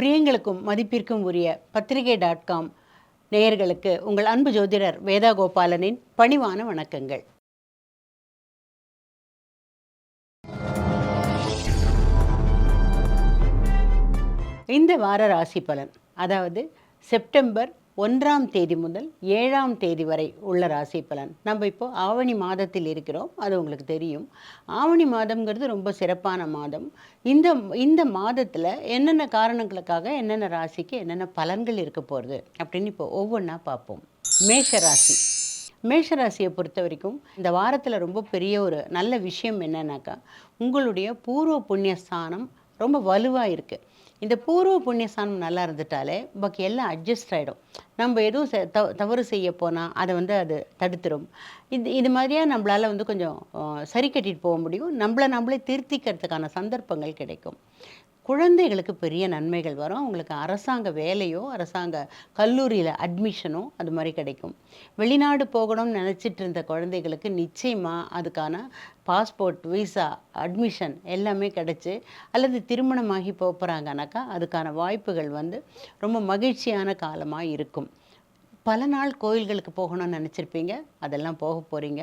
பிரியங்களுக்கும் மதிப்பிற்கும் உரிய பத்திரிகை டாட் காம் நேயர்களுக்கு உங்கள் அன்பு ஜோதிடர் வேதா கோபாலனின் பணிவான வணக்கங்கள். இந்த வார ராசி பலன் அதாவது செப்டம்பர் ஒன்றாம் தேதி முதல் ஏழாம் தேதி வரை உள்ள ராசி பலன். நம்ம இப்போ ஆவணி மாதத்தில் இருக்கிறோம் அது உங்களுக்கு தெரியும். ஆவணி மாதம்ங்கிறது ரொம்ப சிறப்பான மாதம். இந்த இந்த மாதத்தில் என்னென்ன காரணங்களுக்காக என்னென்ன ராசிக்கு என்னென்ன பலன்கள் இருக்க போகிறது அப்படின்னு இப்போ ஒவ்வொன்றா பார்ப்போம். மேஷ ராசி. மேஷராசியை பொறுத்த வரைக்கும் இந்த வாரத்தில் ரொம்ப பெரிய ஒரு நல்ல விஷயம் என்னன்னாக்கா உங்களுடைய பூர்வ புண்ணிய ஸ்தானம் ரொம்ப வலுவாக இருக்குது இந்த பூர்வ புண்ணியஸ்தானம் நல்லா இருந்துட்டாலே பாக்கி எல்லாம் அட்ஜஸ்ட் ஆகிடும் நம்ம எதுவும் செ- தவ தவறு செய்ய போனால் அதை வந்து அது தடுத்துரும். இது இது மாதிரியாக நம்மளால் வந்து கொஞ்சம் சரி கட்டிட்டு போக முடியும். நம்மளை நம்மளே திருத்திக்கிறதுக்கான சந்தர்ப்பங்கள் கிடைக்கும். குழந்தைகளுக்கு பெரிய நன்மைகள் வரும். அவங்களுக்கு அரசாங்க வேலையோ அரசாங்க கல்லூரியில் அட்மிஷனோ அது மாதிரி கிடைக்கும். வெளிநாடு போகணும்னு நினச்சிட்டு இருந்த குழந்தைகளுக்கு நிச்சயமாக அதுக்கான பாஸ்போர்ட் விசா அட்மிஷன் எல்லாமே கிடச்சி அல்லது திருமணமாகி போக போகிறாங்கனாக்கா அதுக்கான வாய்ப்புகள் வந்து ரொம்ப மகிழ்ச்சியான காலமாக இருக்கும். பல நாள் கோயில்களுக்கு போகணும்னு நினச்சிருப்பீங்க அதெல்லாம் போக போகிறீங்க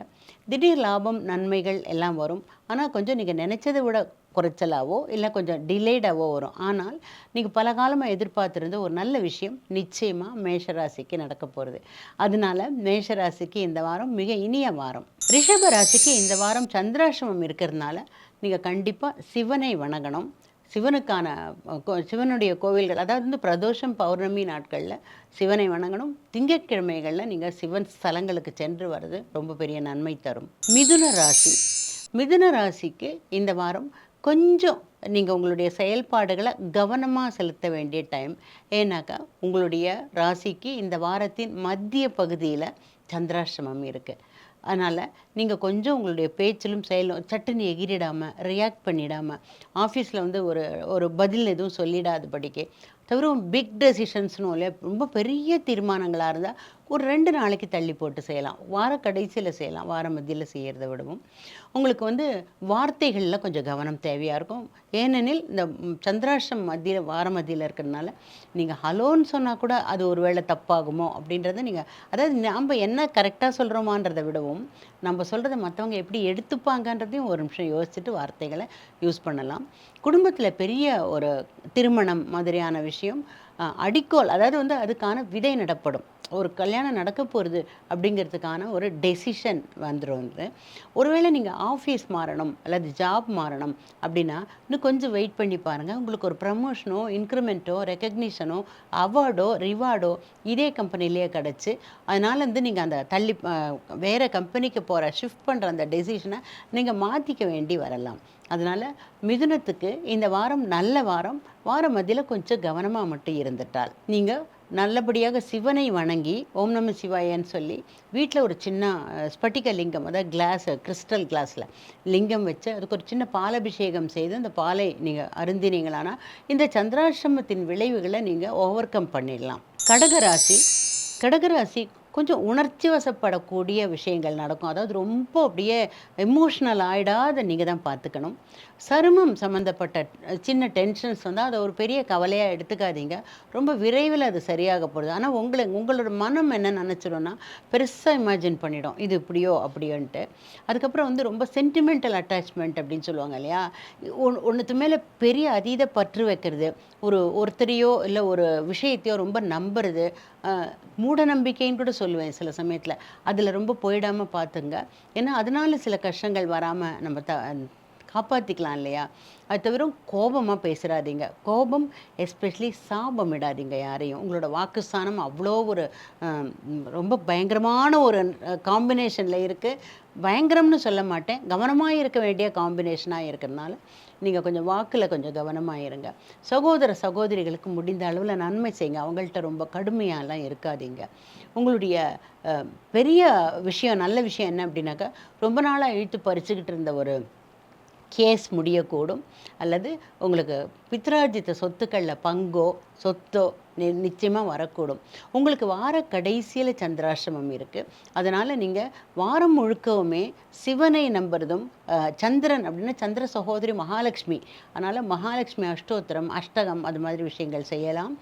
திடீர் லாபம் நன்மைகள் எல்லாம் வரும். ஆனால் கொஞ்சம் நீங்கள் நினச்சதை விட குறைச்சலாவோ இல்லை கொஞ்சம் டிலேடாவோ வரும். ஆனால் நீங்கள் பல காலமாக எதிர்பார்த்துருந்த ஒரு நல்ல விஷயம் நிச்சயமாக மேஷராசிக்கு நடக்க போகிறது அதனால மேஷராசிக்கு இந்த வாரம் மிக இனிய வாரம். ரிஷப ராசிக்கு இந்த வாரம் சந்திராசிரமம் இருக்கிறதுனால நீங்கள் கண்டிப்பாக சிவனை வணங்கணும். சிவனுக்கான கோ- சிவனுடைய கோவில்கள் அதாவது வந்து பிரதோஷம் பௌர்ணமி நாட்களில் சிவனை வணங்கணும். திங்கட்கிழமைகளில் நீங்கள் சிவன் ஸ்தலங்களுக்கு சென்று வர்றது ரொம்ப பெரிய நன்மை தரும். மிதுன ராசி. மிதுன ராசிக்கு இந்த வாரம் கொஞ்சம் நீங்கள் உங்களுடைய செயல்பாடுகளை கவனமாக செலுத்த வேண்டிய டைம் ஏன்னாக்கா உங்களுடைய ராசிக்கு இந்த வாரத்தின் மத்திய பகுதியில் சந்திராஷ்டமம் இருக்குது அதனால் நீங்கள் கொஞ்சம் உங்களுடைய பேச்சிலும் செயலும் சட்டுன்னு எகிரிடாமல் ரியாக்ட் பண்ணிடாமல் ஆஃபீஸில் வந்து ஒரு ஒரு பதில் எதுவும் சொல்லிடாதபடிக்கு தவிர பிக் டெசிஷன்ஸ்னு இல்லையா ரொம்ப பெரிய தீர்மானங்களாக இருந்தால் ஒரு ரெண்டு நாளைக்கு தள்ளி போட்டு செய்யலாம். வார கடைசியில் செய்யலாம். வார மத்தியில் செய்கிறத விடவும். உங்களுக்கு வந்து வார்த்தைகளில் கொஞ்சம் கவனம் தேவையாக இருக்கும். ஏனெனில் இந்த சந்திராஷ்டம் மத்தியில் வார மத்தியில் இருக்கிறதுனால நீங்கள் ஹலோன்னு சொன்னால் கூட அது ஒரு வேளை தப்பாகுமோ அப்படின்றத நீங்கள் அதாவது நாம் என்ன கரெக்டாக சொல்கிறோமான்றதை விடவும் நம்ம சொல்கிறத மற்றவங்க எப்படி எடுத்துப்பாங்கன்றதையும் ஒரு நிமிஷம் யோசிச்சுட்டு வார்த்தைகளை யூஸ் பண்ணலாம். குடும்பத்தில் பெரிய ஒரு திருமணம் மாதிரியான விஷயம் அடிக்கோல் அதாவது வந்து அதுக்கான விதை நடப்படும். ஒரு கல்யாணம் நடக்க போகிறது அப்படிங்கிறதுக்கான ஒரு டெசிஷன் வந்துடும் வந்து ஒருவேளை நீங்கள் ஆஃபீஸ் மாறணும் அல்லது ஜாப் மாறணும் அப்படின்னா இன்னும் கொஞ்சம் வெயிட் பண்ணி பாருங்கள் உங்களுக்கு ஒரு ப்ரமோஷனோ இன்க்ரிமெண்ட்டோ ரெக்கக்னிஷனோ அவார்டோ ரிவார்டோ இதே கம்பெனிலேயே கிடச்சி அதனால் வந்து நீங்கள் அந்த தள்ளி வேறு கம்பெனிக்கு போகிற ஷிஃப்ட் பண்ணுற அந்த டெசிஷனை நீங்கள் மாற்றிக்க வேண்டி வரலாம். அதனால் மிதுனத்துக்கு இந்த வாரம் நல்ல வாரம் வார மத்தியில் கொஞ்சம் கவனமாக மட்டும் இருந்துட்டால் நீங்கள் நல்லபடியாக சிவனை வணங்கி ஓம் நம சிவாயன்னு சொல்லி வீட்டில் ஒரு சின்ன ஸ்பட்டிக லிங்கம் அதாவது கிளாஸ் கிறிஸ்டல் கிளாஸில் லிங்கம் வச்சு அதுக்கு ஒரு சின்ன பாலபிஷேகம் செய்து அந்த பாலை நீங்கள் அருந்தினீங்களானா இந்த சந்திராசிரமத்தின் விளைவுகளை நீங்கள் ஓவர் கம் பண்ணிடலாம். கடகராசி கடகராசி கொஞ்சம் உணர்ச்சி வசப்படக்கூடிய விஷயங்கள் நடக்கும். அதாவது ரொம்ப அப்படியே எமோஷ்னல் ஆகிடாத நீங்கள் தான் பார்த்துக்கணும். சருமம் சம்மந்தப்பட்ட சின்ன டென்ஷன்ஸ் வந்து அதை ஒரு பெரிய கவலையாக எடுத்துக்காதீங்க. ரொம்ப விரைவில் அது சரியாக போகுது. ஆனால் உங்களை உங்களோட மனம் என்ன நினச்சிடும்னா பெருசாக இமேஜின் பண்ணிடும். இது இப்படியோ அப்படியோன்ட்டு. அதுக்கப்புறம் வந்து ரொம்ப சென்டிமெண்டல் அட்டாச்மெண்ட் அப்படின்னு சொல்லுவாங்க இல்லையா? ஒன் ஒன்றுத்து மேலே பெரிய அதீத பற்று வைக்கிறது. ஒரு ஒருத்தரையோ இல்லை ஒரு விஷயத்தையோ ரொம்ப நம்புறது. மூட நம்பிக்கைன்னு கூட சொல்லுவேன் சில சமயத்தில். அதில் ரொம்ப போயிடாமல் பார்த்துங்க ஏன்னா அதனால சில கஷ்டங்கள் வராமல் நம்ம த காப்பாற்றிக்கலாம் இல்லையா? அது தவிர கோபமாக பேசுகிறாதீங்க கோபம் எஸ்பெஷலி சாபமிடாதீங்க யாரையும். உங்களோட வாக்குஸ்தானம் அவ்வளோ ஒரு ரொம்ப பயங்கரமான ஒரு காம்பினேஷனில் இருக்குது பயங்கரம்னு சொல்ல மாட்டேன். கவனமாக இருக்க வேண்டிய காம்பினேஷனாக இருக்கிறதுனால நீங்கள் கொஞ்சம் வாக்கில் கொஞ்சம் கவனமாக இருங்க. சகோதர சகோதரிகளுக்கு முடிந்த அளவில் நன்மை செய்யுங்க. அவங்கள்ட்ட ரொம்ப கடுமையாலாம் இருக்காதீங்க. உங்களுடைய பெரிய விஷயம் நல்ல விஷயம் என்ன அப்படின்னாக்கா ரொம்ப நாளாக இழுத்து பறிச்சுக்கிட்டு இருந்த ஒரு கேஸ் முடியக்கூடும். அல்லது உங்களுக்கு பித்ரார்ஜித்த சொத்துக்களில் பங்கோ சொத்தோ நிச்சயமாக வரக்கூடும். உங்களுக்கு வார கடைசியில் சந்திராசிரமம் இருக்குது அதனால் நீங்கள் வாரம் முழுக்கவுமே சிவனை நம்புறதும் சந்திரன் அப்படின்னா சந்திர சகோதரி மகாலட்சுமி. அதனால் மகாலட்சுமி அஷ்டோத்திரம் அஷ்டகம் அது மாதிரி விஷயங்கள் செய்யலாம்.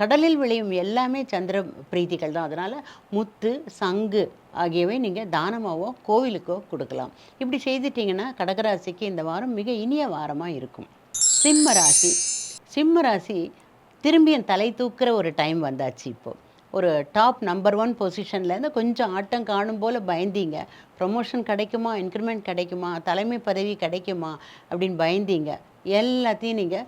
கடலில் விளையும் எல்லாமே சந்திர பிரீத்திகள் தான். அதனால் முத்து சங்கு ஆகியவை நீங்கள் தானமாகவோ கோவிலுக்கோ கொடுக்கலாம். இப்படி செய்துட்டிங்கன்னா கடகராசிக்கு இந்த வாரம் மிக இனிய வாரமாக இருக்கும். சிம்ம ராசி. சிம்ம ராசி திரும்பியும் தலை தூக்குற ஒரு டைம் வந்தாச்சு இப்போது ஒரு டாப் நம்பர் ஒன் பொசிஷன்லேருந்து கொஞ்சம் ஆட்டம் காணும் போல் பயந்தீங்க. ப்ரொமோஷன் கிடைக்குமா? இன்க்ரிமெண்ட் கிடைக்குமா? தலைமை பதவி கிடைக்குமா? அப்படின்னு பயந்தீங்க. எல்லாத்தையும் நீங்கள்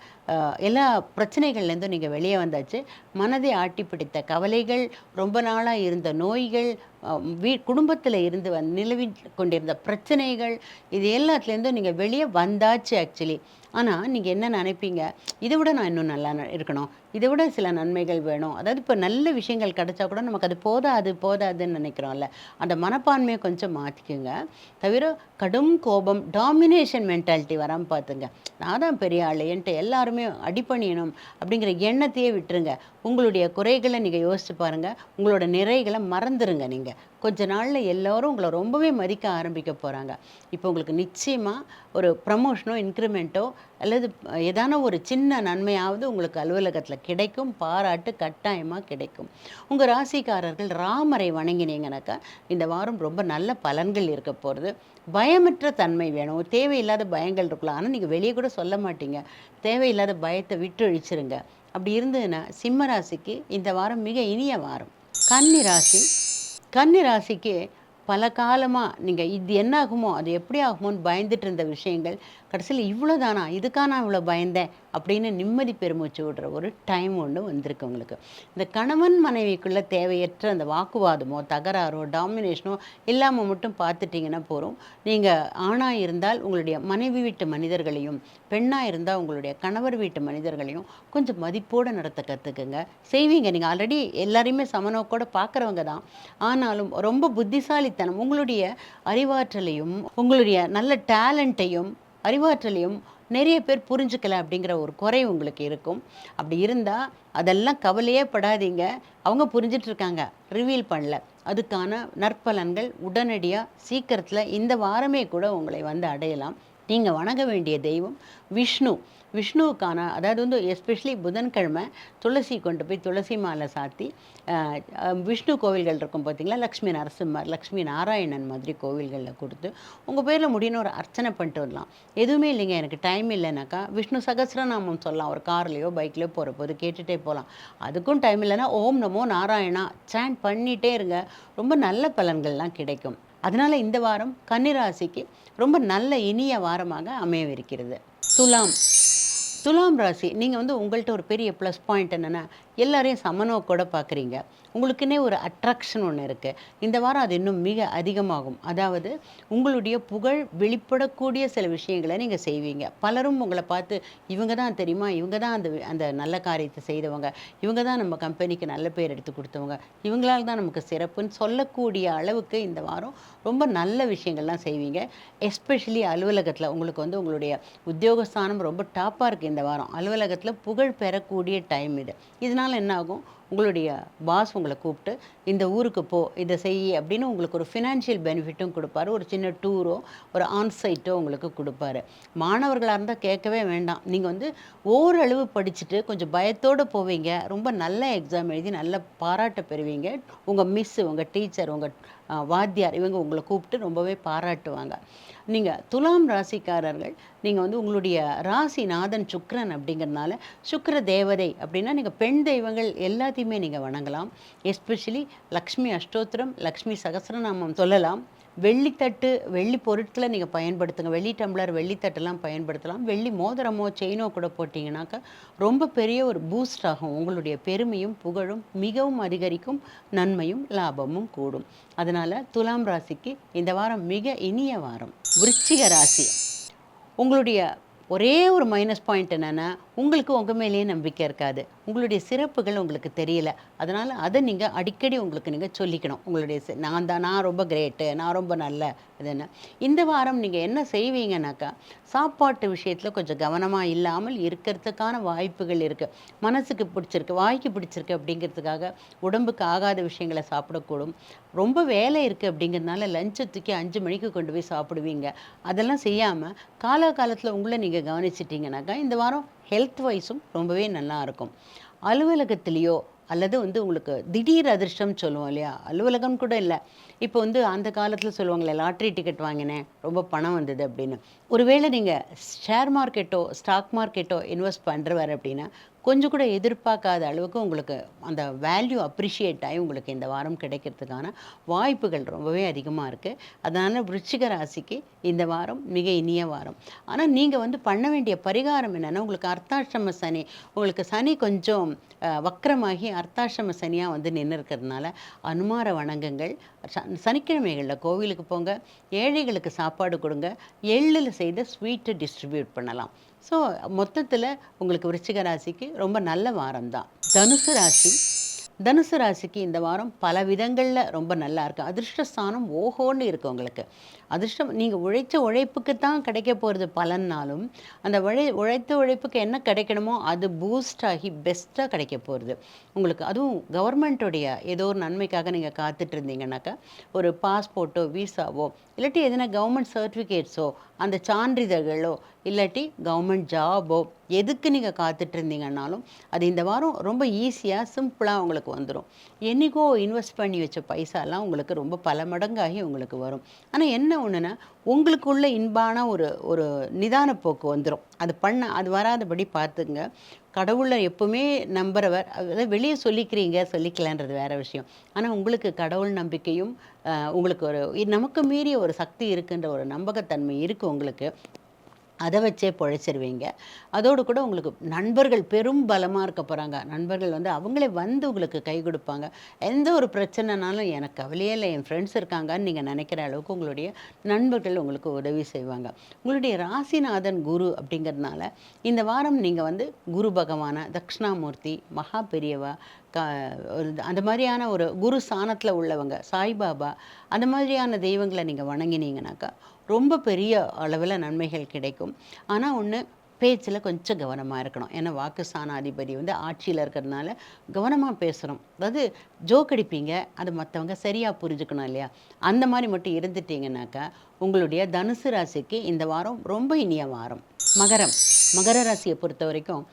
எல்லா பிரச்சனைகள்லேருந்தும் நீங்கள் வெளியே வந்தாச்சு. மனதை ஆட்டி பிடித்த கவலைகள் ரொம்ப நாளாக இருந்த நோய்கள் வீ குடும்பத்தில் இருந்து வந் நிலவி கொண்டிருந்த பிரச்சனைகள் இது எல்லாத்துலேருந்தும் நீங்கள் வெளியே வந்தாச்சு ஆக்சுவலி ஆனால் நீங்கள் என்ன நினைப்பீங்க? இதை விட நான் இன்னும் நல்லா ந- இருக்கணும். இதை விட சில நன்மைகள் வேணும். அதாவது இப்போ நல்ல விஷயங்கள் கிடைச்சா கூட நமக்கு அது போதாது போதாதுன்னு நினைக்கிறோம்ல. அந்த மனப்பான்மையை கொஞ்சம் மாற்றிக்குங்க தவிர கடும் கோபம் டாமினேஷன் மென்டாலிட்டி வராமல் பார்த்துங்க. நான் தான் பெரிய ஆள் என்கிட்ட எல்லாருமே அடிப்பணியணும் அப்படிங்கிற எண்ணத்தையே விட்டுருங்க. உங்களுடைய குறைகளை நீங்கள் யோசிச்சு பாருங்கள் உங்களோட நிறைகளை மறந்துடுங்க நீங்கள் கொஞ்ச நாளில் எல்லோரும் உங்களை ரொம்பவே மதிக்க ஆரம்பிக்க போகிறாங்க இப்போ உங்களுக்கு நிச்சயமாக ஒரு ப்ரமோஷனோ இன்க்ரிமெண்ட்டோ அல்லது ஏதான ஒரு சின்ன நன்மையாவது உங்களுக்கு அலுவலகத்தில் கிடைக்கும். பாராட்டு கட்டாயமாக கிடைக்கும். உங்கள் ராசிக்காரர்கள் ராமரை வணங்கினீங்கனாக்கா இந்த வாரம் ரொம்ப நல்ல பலன்கள் இருக்க போகிறது பயமற்ற தன்மை வேணும். தேவையில்லாத பயங்கள் இருக்கலாம் ஆனால் நீங்கள் வெளியே கூட சொல்ல மாட்டீங்க. தேவையில்லாத பயத்தை விட்டு அழிச்சிருங்க அப்படி இருந்ததுன்னா சிம்ம ராசிக்கு இந்த வாரம் மிக இனிய வாரம். கன்னி ராசி கன்னி ராசிக்கு பல காலமாக நீங்கள் இது என்ன ஆகுமோ அது எப்படி ஆகுமோன்னு பயந்துட்டு இருந்த விஷயங்கள் கடைசியில் இவ்வளோ தானா இதுக்கா நான் இவ்வளோ பயந்தேன் அப்படின்னு நிம்மதி பெருமூச்சு விடுற ஒரு டைம் ஒன்று வந்திருக்கு உங்களுக்கு. இந்த கணவன் மனைவிக்குள்ளே தேவையற்ற அந்த வாக்குவாதமோ தகராறோ டாமினேஷனோ இல்லாமல் மட்டும் பார்த்துட்டிங்கன்னா போகிறோம் நீங்கள் ஆணாக இருந்தால் உங்களுடைய மனைவி வீட்டு மனிதர்களையும் பெண்ணாக இருந்தால் உங்களுடைய கணவர் வீட்டு மனிதர்களையும் கொஞ்சம் மதிப்போடு நடத்த கற்றுக்குங்க செய்வீங்க. நீங்கள் ஆல்ரெடி எல்லாரையுமே சமநோக்கோடு பார்க்குறவங்க தான். ஆனாலும் ரொம்ப புத்திசாலித்தனம் உங்களுடைய அறிவாற்றலையும் உங்களுடைய நல்ல டேலண்ட்டையும் அறிவாற்றலையும் நிறைய பேர் புரிஞ்சுக்கல அப்படிங்கிற ஒரு குறை உங்களுக்கு இருக்கும். அப்படி இருந்தால் அதெல்லாம் கவலையே படாதீங்க. அவங்க புரிஞ்சிட்ருக்காங்க ரிவீல் பண்ணல. அதுக்கான நற்பலன்கள் உடனடியாக சீக்கிரத்தில் இந்த வாரமே கூட உங்களை வந்து அடையலாம். நீங்கள் வணங்க வேண்டிய தெய்வம் விஷ்ணு. விஷ்ணுவுக்கான அதாவது வந்து எஸ்பெஷலி புதன்கிழமை துளசி கொண்டு போய் துளசி மாலை சாத்தி விஷ்ணு கோவில்கள் இருக்கும் பார்த்தீங்களா லக்ஷ்மி நரசிம்மர் லக்ஷ்மி நாராயணன் மாதிரி கோவில்களில் கொடுத்து உங்கள் பேரில் முடியும்னு ஒரு அர்ச்சனை பண்ணிட்டு வரலாம். எதுவுமே இல்லைங்க எனக்கு டைம் இல்லைனாக்கா விஷ்ணு சகஸ்ரநாமம் சொல்லலாம். ஒரு கார்லேயோ பைக்லேயோ போகிற போது கேட்டுகிட்டே போகலாம். அதுக்கும் டைம் இல்லைன்னா ஓம் நமோ நாராயணா சாண்ட் பண்ணிகிட்டே இருங்க. ரொம்ப நல்ல பலன்கள்லாம் கிடைக்கும். அதனால் இந்த வாரம் கன்னிராசிக்கு ரொம்ப நல்ல இனிய வாரமாக அமையவிருக்கிறது. துலாம். துலாம் ராசி நீங்கள் வந்து உங்கள்கிட்ட ஒரு பெரிய ப்ளஸ் பாயிண்ட் என்னென்னா எல்லாரையும் கூட பார்க்குறீங்க உங்களுக்குன்னே ஒரு அட்ராக்ஷன் ஒன்று இருக்குது இந்த வாரம் அது இன்னும் மிக அதிகமாகும். அதாவது உங்களுடைய புகழ் வெளிப்படக்கூடிய சில விஷயங்களை நீங்கள் செய்வீங்க. பலரும் உங்களை பார்த்து இவங்க தான் தெரியுமா? இவங்க தான் அந்த அந்த நல்ல காரியத்தை செய்தவங்க. இவங்க தான் நம்ம கம்பெனிக்கு நல்ல பேர் எடுத்து கொடுத்தவங்க. இவங்களால தான் நமக்கு சிறப்புன்னு சொல்லக்கூடிய அளவுக்கு இந்த வாரம் ரொம்ப நல்ல விஷயங்கள்லாம் செய்வீங்க. எஸ்பெஷலி அலுவலகத்தில் உங்களுக்கு வந்து உங்களுடைய உத்தியோகஸ்தானம் ரொம்ப டாப்பாக இருக்குது இந்த வாரம். அலுவலகத்தில் புகழ் பெறக்கூடிய டைம் இது. இதனால் என்ன ஆகும் உங்களுடைய பாஸ் உங்களை கூப்பிட்டு இந்த ஊருக்கு போ இதை செய் அப்படின்னு உங்களுக்கு ஒரு ஃபினான்ஷியல் பெனிஃபிட்டும் கொடுப்பாரு. ஒரு சின்ன டூரோ ஒரு ஆன்சைட்டோ உங்களுக்கு கொடுப்பாரு. மாணவர்களாக இருந்தால் கேட்கவே வேண்டாம். நீங்கள் வந்து ஓரளவு படிச்சுட்டு கொஞ்சம் பயத்தோடு போவீங்க. ரொம்ப நல்ல எக்ஸாம் எழுதி நல்ல பாராட்ட பெறுவீங்க. உங்கள் மிஸ் உங்கள் டீச்சர் உங்கள் வாத்தியார் இவங்க உங்களை கூப்பிட்டு ரொம்பவே பாராட்டுவாங்க. நீங்கள் துலாம் ராசிக்காரர்கள் நீங்கள் வந்து உங்களுடைய ராசி நாதன் சுக்கிரன் அப்படிங்கிறதுனால சுக்கர தேவதை அப்படின்னா நீங்கள் பெண் தெய்வங்கள் எல்லாத்தையுமே நீங்கள் வணங்கலாம். எஸ்பெஷலி லக்ஷ்மி அஷ்டோத்திரம் லக்ஷ்மி சகசரநாமம் சொல்லலாம். வெள்ளித்தட்டு வெள்ளி பொருட்களை நீங்கள் பயன்படுத்துங்க. வெள்ளி டம்ளர் வெள்ளித்தட்டெல்லாம் பயன்படுத்தலாம். வெள்ளி மோதிரமோ செயினோ கூட போட்டிங்கனாக்கா ரொம்ப பெரிய ஒரு பூஸ்ட் ஆகும். உங்களுடைய பெருமையும் புகழும் மிகவும் அதிகரிக்கும் நன்மையும் லாபமும் கூடும். அதனால் துலாம் ராசிக்கு இந்த வாரம் மிக இனிய வாரம். விருச்சிக ராசி. உங்களுடைய ஒரே ஒரு மைனஸ் பாயிண்ட் என்னென்னா உங்களுக்கு உங்கள் மேலேயே நம்பிக்கை இருக்காது. உங்களுடைய சிறப்புகள் உங்களுக்கு தெரியல. அதனால் அதை நீங்கள் அடிக்கடி உங்களுக்கு நீங்கள் சொல்லிக்கணும். உங்களுடைய நான் தான் நான் ரொம்ப கிரேட்டு நான் ரொம்ப நல்ல அது இந்த வாரம் நீங்கள் என்ன செய்வீங்கனாக்கா சாப்பாட்டு விஷயத்தில் கொஞ்சம் கவனமாக இல்லாமல் இருக்கிறதுக்கான வாய்ப்புகள் இருக்குது மனசுக்கு பிடிச்சிருக்கு வாய்க்கு பிடிச்சிருக்கு அப்படிங்கிறதுக்காக உடம்புக்கு ஆகாத விஷயங்களை சாப்பிடக்கூடும். ரொம்ப வேலை இருக்குது அப்படிங்கிறதுனால லஞ்சை தூக்கி அஞ்சு மணிக்கு கொண்டு போய் சாப்பிடுவீங்க. அதெல்லாம் செய்யாமல் காலாகாலத்தில் உங்களை நீங்கள் கவனிச்சிட்டிங்கனாக்கா இந்த வாரம் ஹெல்த் வைஸும் ரொம்பவே நல்லா இருக்கும். அலுவலகத்திலேயோ அல்லது வந்து உங்களுக்கு திடீர் அதிர்ஷ்டம் சொல்லுவோம் இல்லையா? அலுவலகம் கூட இல்லை. இப்போ வந்து அந்த காலத்தில் சொல்லுவாங்களே லாட்ரி டிக்கெட் வாங்கினேன் ரொம்ப பணம் வந்தது அப்படின்னு. ஒருவேளை நீங்கள் ஷேர் மார்க்கெட்டோ ஸ்டாக் மார்க்கெட்டோ இன்வெஸ்ட் பண்ணுறவர் அப்படின்னா கொஞ்சம் கூட எதிர்பார்க்காத அளவுக்கு உங்களுக்கு அந்த வேல்யூ அப்ரிஷியேட் ஆகி உங்களுக்கு இந்த வாரம் கிடைக்கிறதுக்கான வாய்ப்புகள் ரொம்பவே அதிகமாக இருக்குது அதனால் விருச்சிக ராசிக்கு இந்த வாரம் மிக இனிய வாரம். ஆனால் நீங்கள் வந்து பண்ண வேண்டிய பரிகாரம் என்னென்னா உங்களுக்கு அர்த்தாஷ்டம சனி உங்களுக்கு சனி கொஞ்சம் வக்கரமாகி அர்த்தாஷ்டம சனியாக வந்து நின்று இருக்கிறதுனால அனுமார வணங்குங்கள் சனிக்கிழமைகளில் கோவிலுக்கு போங்க ஏழைகளுக்கு சாப்பாடு கொடுங்க எள்ளில் செய்த ஸ்வீட்டை டிஸ்ட்ரிபியூட் பண்ணலாம். ஸோ மொத்தத்தில் உங்களுக்கு விருச்சிக ராசிக்கு ரொம்ப நல்ல வாரம் தான். தனுசு ராசி தனுசு ராசிக்கு இந்த வாரம் பல விதங்களில் ரொம்ப நல்லா இருக்குது அதிர்ஷ்டஸ்தானம் ஓஹோன்னு இருக்குது உங்களுக்கு. அதிர்ஷ்டம் நீங்கள் உழைச்ச உழைப்புக்கு தான் கிடைக்க போகிறது பலன்னாலும் அந்த உழை உழைத்த உழைப்புக்கு என்ன கிடைக்கணுமோ அது பூஸ்ட் ஆகி பெஸ்ட்டாக கிடைக்க போகிறது உங்களுக்கு அதுவும் கவர்மெண்ட்டுடைய ஏதோ ஒரு நன்மைக்காக நீங்கள் காத்துட்டு இருந்தீங்கன்னாக்கா ஒரு பாஸ்போர்ட்டோ விசாவோ இல்லாட்டி எதனா கவர்மெண்ட் சர்டிஃபிகேட்ஸோ அந்த சான்றிதழ்களோ இல்லாட்டி கவர்மெண்ட் ஜாபோ எதுக்கு நீங்கள் காத்துட்டு இருந்தீங்கன்னாலும் அது இந்த வாரம் ரொம்ப ஈஸியாக சிம்பிளாக உங்களுக்கு வந்துடும் என்றைக்கோ இன்வெஸ்ட் பண்ணி வச்ச பைசாலாம் உங்களுக்கு ரொம்ப பல மடங்காகி உங்களுக்கு வரும். ஆனால் என்ன ஒன்றுன்னா உங்களுக்குள்ள இன்பான ஒரு ஒரு நிதான போக்கு வந்துடும் அது பண்ண அது வராதபடி பார்த்துங்க கடவுளை எப்பவுமே நம்புறவர் அதாவது வெளியே சொல்லிக்கிறீங்க சொல்லிக்கலான்றது வேறு விஷயம். ஆனால் உங்களுக்கு கடவுள் நம்பிக்கையும் உங்களுக்கு ஒரு நமக்கு மீறிய ஒரு சக்தி இருக்குன்ற ஒரு நம்பகத்தன்மை இருக்குது உங்களுக்கு. அதை வச்சே பிழைச்சிருவீங்க. அதோடு கூட உங்களுக்கு நண்பர்கள் பெரும் பலமாக இருக்க போகிறாங்க நண்பர்கள் வந்து அவங்களே வந்து உங்களுக்கு கை கொடுப்பாங்க. எந்த ஒரு பிரச்சனைனாலும் எனக்கு கவலையே இல்லை என் ஃப்ரெண்ட்ஸ் இருக்காங்கன்னு நீங்கள் நினைக்கிற அளவுக்கு உங்களுடைய நண்பர்கள் உங்களுக்கு உதவி செய்வாங்க. உங்களுடைய ராசிநாதன் குரு அப்படிங்கிறதுனால இந்த வாரம் நீங்கள் வந்து குரு பகவான தக்ஷணாமூர்த்தி மகா பெரியவா க அந்த மாதிரியான ஒரு குரு ஸ்தானத்தில் உள்ளவங்க சாய்பாபா அந்த மாதிரியான தெய்வங்களை நீங்கள் வணங்கினீங்கனாக்கா ரொம்ப பெரிய அளவில் நன்மைகள் கிடைக்கும். ஆனால் ஒன்று பேச்சில் கொஞ்சம் கவனமாக இருக்கணும். ஏன்னா வாக்கு சாணாதிபதி வந்து ஆட்சியில் இருக்கிறதுனால கவனமாக பேசுகிறோம் அதாவது ஜோக் அடிப்பீங்க அது மற்றவங்க சரியாக புரிஞ்சுக்கணும் இல்லையா? அந்த மாதிரி மட்டும் இருந்துட்டீங்கன்னாக்கா உங்களுடைய தனுசு ராசிக்கு இந்த வாரம் ரொம்ப இனிய வாரம். மகரம். மகர ராசியை பொறுத்த வரைக்கும்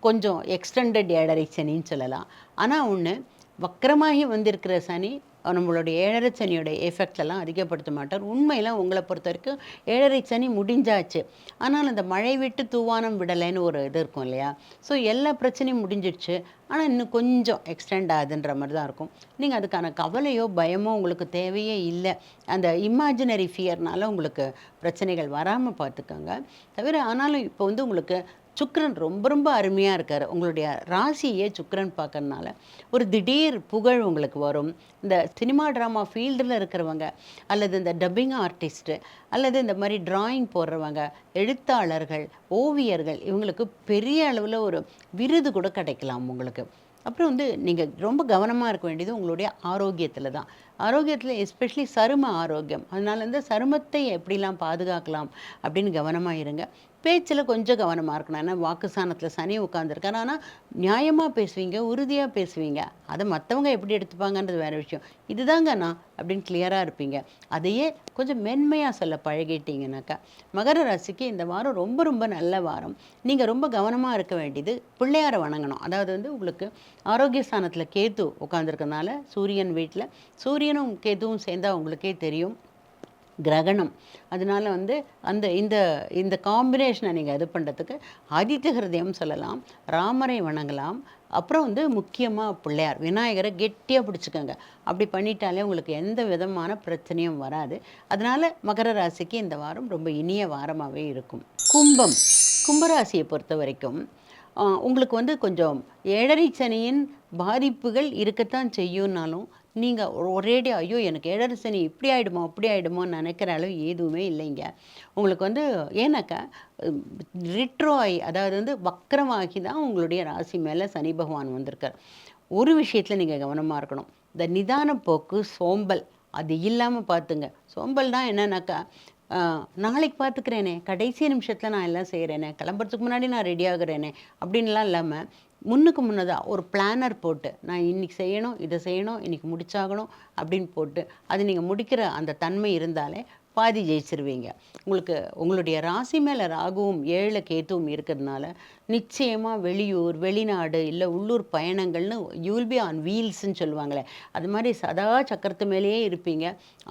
கொஞ்சம் எக்ஸ்டெண்டட் ஏடரை சனின்னு சொல்லலாம். ஆனால் ஒன்று வக்கரமாகி வந்திருக்கிற சனி நம்மளுடைய ஏழரை சனியோட எஃபெக்ட் எல்லாம் அதிகப்படுத்த மாட்டார். உண்மையில் உங்களை பொறுத்த வரைக்கும் ஏழரை சனி முடிஞ்சாச்சு. ஆனால் அந்த மழை விட்டு தூவானம் விடலைன்னு ஒரு இது இருக்கும் இல்லையா? ஸோ எல்லா பிரச்சனையும் முடிஞ்சிடுச்சு. ஆனால் இன்னும் கொஞ்சம் எக்ஸ்டெண்ட் ஆகுதுன்ற மாதிரி தான் இருக்கும். நீங்கள் அதுக்கான கவலையோ பயமோ உங்களுக்கு தேவையே இல்லை. அந்த இமேஜினரி ஃபியர்னால உங்களுக்கு பிரச்சனைகள் வராமல் பார்த்துக்கோங்க. தவிர ஆனாலும் இப்போ வந்து உங்களுக்கு சுக்கரன் ரொம்ப ரொம்ப அருமையாக இருக்கார். உங்களுடைய ராசியை சுக்கரன் பார்க்கறதுனால ஒரு திடீர் புகழ் உங்களுக்கு வரும். இந்த சினிமா ட்ராமா ஃபீல்டில் இருக்கிறவங்க அல்லது இந்த டப்பிங் ஆர்டிஸ்ட்டு அல்லது இந்த மாதிரி டிராயிங் போடுறவங்க எழுத்தாளர்கள் ஓவியர்கள் இவங்களுக்கு பெரிய அளவில் ஒரு விருது கூட கிடைக்கலாம் உங்களுக்கு. அப்புறம் வந்து நீங்கள் ரொம்ப கவனமாக இருக்க வேண்டியது உங்களுடைய ஆரோக்கியத்தில் தான். ஆரோக்கியத்தில் எஸ்பெஷலி சரும ஆரோக்கியம். அதனால இந்த சருமத்தை எப்படிலாம் பாதுகாக்கலாம் அப்படின்னு கவனமாக இருங்க. பேச்சில் கொஞ்சம் கவனமாக இருக்கணும். ஏன்னா வாக்குசானத்தில் சனி உட்காந்துருக்காரு ஆனால் நியாயமாக பேசுவீங்க உறுதியாக பேசுவீங்க. அதை மற்றவங்க எப்படி எடுத்துப்பாங்கன்றது வேறு விஷயம். இதுதாங்க நான் அப்படின்னு கிளியராக இருப்பீங்க. அதையே கொஞ்சம் மென்மையாக சொல்ல பழகிட்டீங்கனாக்கா மகர ராசிக்கு இந்த வாரம் ரொம்ப ரொம்ப நல்ல வாரம். நீங்கள் ரொம்ப கவனமாக இருக்க வேண்டியது பிள்ளையாரை வணங்கணும். அதாவது வந்து உங்களுக்கு ஆரோக்கிய ஸ்தானத்தில் கேத்து உட்காந்துருக்கனால சூரியன் வீட்டில் சூரியனும் கேதுவும் சேர்ந்தா உங்களுக்கே தெரியும். கிரகணம். அதனால வந்து அந்த இந்த இந்த காம்பினேஷனை நீங்கள் இது பண்ணுறதுக்கு ஆதித்ய ஹிருதயம் சொல்லலாம் ராமரை வணங்கலாம். அப்புறம் வந்து முக்கியமாக பிள்ளையார் விநாயகரை கெட்டியாக பிடிச்சிக்கோங்க. அப்படி பண்ணிட்டாலே உங்களுக்கு எந்த விதமான பிரச்சனையும் வராது. அதனால மகர ராசிக்கு இந்த வாரம் ரொம்ப இனிய வாரமாகவே இருக்கும். கும்பம். கும்பராசியை பொறுத்த வரைக்கும் ஆஹ், உங்களுக்கு வந்து கொஞ்சம் ஏழரை சனியின் பாதிப்புகள் இருக்கத்தான் செய்யும்னாலும் நீங்கள் ஒரேடி ஐயோ எனக்கு ஏழரை இப்படி ஆகிடுமோ அப்படி ஆகிடுமோன்னு நினைக்கிற அளவு எதுவுமே இல்லைங்க. உங்களுக்கு வந்து ஏன்னாக்கா ரிட்ரோ ஆகி அதாவது வந்து வக்கரமாகி தான் உங்களுடைய ராசி மேலே சனி பகவான் வந்திருக்கார். ஒரு விஷயத்தில் நீங்கள் கவனமாக இருக்கணும். இந்த நிதான போக்கு சோம்பல் அது இல்லாமல் பார்த்துங்க சோம்பல் தான் என்னன்னாக்கா நாளைக்கு பார்த்துக்கிறேனே கடைசி நிமிஷத்தில் நான் எல்லாம் செய்கிறேனே கிளம்புறதுக்கு முன்னாடி நான் ரெடி ஆகுறேனே அப்படின்லாம் இல்லாமல் முன்னுக்கு முன்னதாக ஒரு பிளானர் போட்டு நான் இன்னைக்கு செய்யணும் இதை செய்யணும் இன்னைக்கு முடிச்சாகணும் அப்படின்னு போட்டு அது நீங்கள் முடிக்கிற அந்த தன்மை இருந்தாலே பாதி ஜெயிச்சிருவீங்க. உங்களுக்கு உங்களுடைய ராசி மேலே ராகுவும் ஏழு கேத்துவும் இருக்கிறதுனால நிச்சயமாக வெளியூர் வெளிநாடு இல்லை உள்ளூர் பயணங்கள்னு யூல் பி ஆன் வீல்ஸ்ன்னு சொல்லுவாங்களே. அது மாதிரி சதா சக்கரத்து மேலேயே இருப்பீங்க.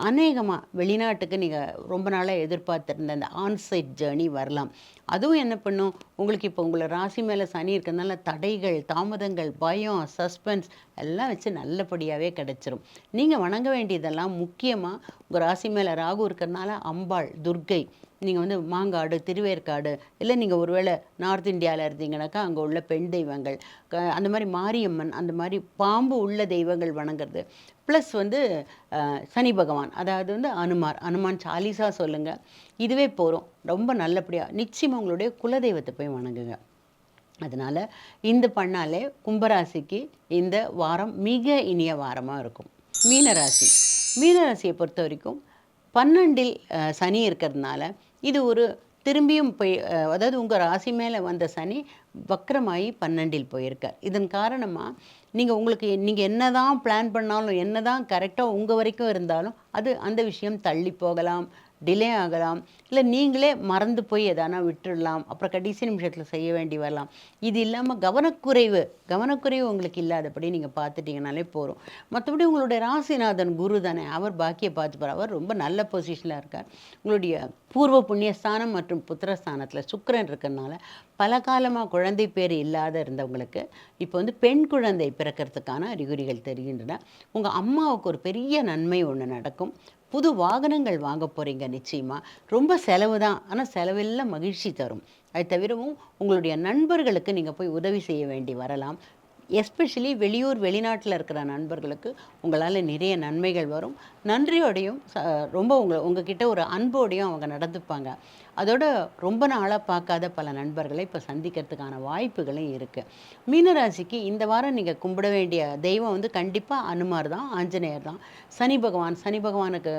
அநேகமாக வெளிநாட்டுக்கு நீங்கள் ரொம்ப நாளாக எதிர்பார்த்துருந்த அந்த ஆன்சைட் ஜேர்னி வரலாம். அதுவும் என்ன பண்ணும்? உங்களுக்கு இப்போ உங்களை ராசி மேலே சனி இருக்கிறதுனால தடைகள் தாமதங்கள் பயம் சஸ்பென்ஸ் எல்லாம் வச்சு நல்லபடியாகவே கிடச்சிரும். நீங்கள் வணங்க வேண்டியதெல்லாம் முக்கியமாக உங்கள் ராசி மேலே ராகு இருக்கிறதுனால அம்பாள் துர்க்கை. நீங்கள் வந்து மாங்காடு திருவேற்காடு இல்லை நீங்கள் ஒருவேளை நார்த் இந்தியாவில் இருந்தீங்கனாக்கா அங்கே உள்ள பெண் தெய்வங்கள் க- அந்த மாதிரி மாரியம்மன் அந்த மாதிரி பாம்பு உள்ள தெய்வங்கள் வணங்குறது. ப்ளஸ் வந்து சனி பகவான் அதாவது வந்து அனுமார் அனுமான் சாலிசா சொல்லுங்கள் இதுவே போகிறோம் ரொம்ப நல்லபடியாக நிச்சயமாக உங்களுடைய குலதெய்வத்தை போய் வணங்குங்க. அதனால் இந்த பண்ணாலே கும்பராசிக்கு இந்த வாரம் மிக இனிய வாரமாக இருக்கும். மீனராசி. மீனராசியை பொறுத்த வரைக்கும் பன்னெண்டில் சனி இருக்கிறதுனால இது ஒரு திரும்பியும் போய் அதாவது உங்கள் ராசி மேலே வந்த சனி வக்கரமாகி பன்னெண்டில் போயிருக்கார். இதன் காரணமாக நீங்கள் உங்களுக்கு நீங்கள் என்ன தான் பிளான் பண்ணாலும் என்ன தான் கரெக்டாக உங்கள் வரைக்கும் இருந்தாலும் அது அந்த விஷயம் தள்ளி போகலாம். டிலே ஆகலாம். இல்லை நீங்களே மறந்து போய் எதானா விட்டுடலாம் அப்புறம் கடைசி நிமிஷத்தில் செய்ய வேண்டி வரலாம். இது இல்லாமல் கவனக்குறைவு கவனக்குறைவு உங்களுக்கு இல்லாதபடி நீங்கள் பார்த்துட்டீங்கனாலே போதும். மற்றபடி உங்களுடைய ராசிநாதன் குரு தானே அவர் பாக்கிய பார்த்துப்பார் அவர் ரொம்ப நல்ல பொசிஷனில் இருக்கார். உங்களுடைய பூர்வ புண்ணியஸ்தானம் மற்றும் புத்திரஸ்தானத்தில் சுக்கரன் இருக்கறனால பல காலமாக குழந்தை பேர் இல்லாத இருந்தவங்களுக்கு இப்போ வந்து பெண் குழந்தை பிறக்கிறதுக்கான அறிகுறிகள் தெரிகின்றன. உங்கள் அம்மாவுக்கு ஒரு பெரிய நன்மை ஒன்று நடக்கும். புது வாகனங்கள் வாங்க போகிறீங்க நிச்சயமாக ரொம்ப செலவு தான். ஆனால் செலவெல்லாம் மகிழ்ச்சி தரும். அது தவிரவும் உங்களுடைய நண்பர்களுக்கு நீங்கள் போய் உதவி செய்ய வேண்டி வரலாம். எஸ்பெஷலி வெளியூர் வெளிநாட்டில் இருக்கிற நண்பர்களுக்கு உங்களால் நிறைய நன்மைகள் வரும். நன்றியோடையும் ச- ரொம்ப உங்களை உங்ககிட்ட ஒரு அன்போடையும் அவங்க நடந்துப்பாங்க. அதோட ரொம்ப நாளாக பார்க்காத பல நண்பர்களை இப்போ சந்திக்கிறதுக்கான வாய்ப்புகளும் இருக்குது மீனராசிக்கு இந்த வாரம் நீங்கள் கும்பிட வேண்டிய தெய்வம் வந்து கண்டிப்பாக அனுமார் தான் ஆஞ்சநேயர் தான். சனி பகவான் சனி பகவானுக்கு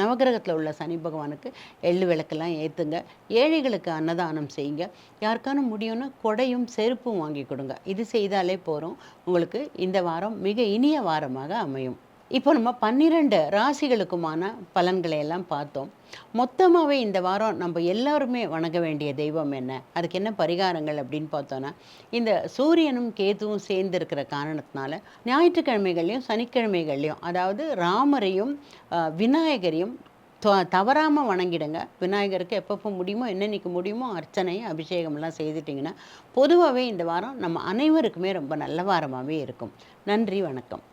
நவகிரகத்தில் நவக்கிரகத்தில் உள்ள சனி பகவானுக்கு எள்ளு விளக்கெல்லாம் ஏற்றுங்க ஏழைகளுக்கு அன்னதானம் செய்யுங்க. யாருக்கான முடியும்னா கொடையும் செருப்பும் வாங்கி கொடுங்க. இது செய்தாலே போகிறோம் உங்களுக்கு இந்த வாரம் மிக இனிய வாரமாக அமையும். இப்போ நம்ம பன்னிரெண்டு ராசிகளுக்குமான பலன்களை எல்லாம் பார்த்தோம். மொத்தமாகவே இந்த வாரம் நம்ம எல்லாருமே வணங்க வேண்டிய தெய்வம் என்ன? அதுக்கு என்ன பரிகாரங்கள் அப்படின்னு பார்த்தோன்னா இந்த சூரியனும் கேதுவும் சேர்ந்து இருக்கிற காரணத்தினால ஞாயிற்றுக்கிழமைகள்லையும் சனிக்கிழமைகள்லையும் அதாவது ராமரையும் விநாயகரையும் தவறாமல் வணங்கிடுங்க. விநாயகருக்கு எப்பப்போ முடியுமோ என்னன்னைக்கு முடியுமோ அர்ச்சனை அபிஷேகம்லாம் செய்துட்டிங்கன்னா பொதுவாகவே இந்த வாரம் நம்ம அனைவருக்குமே ரொம்ப நல்ல வாரமாகவே இருக்கும். நன்றி வணக்கம்.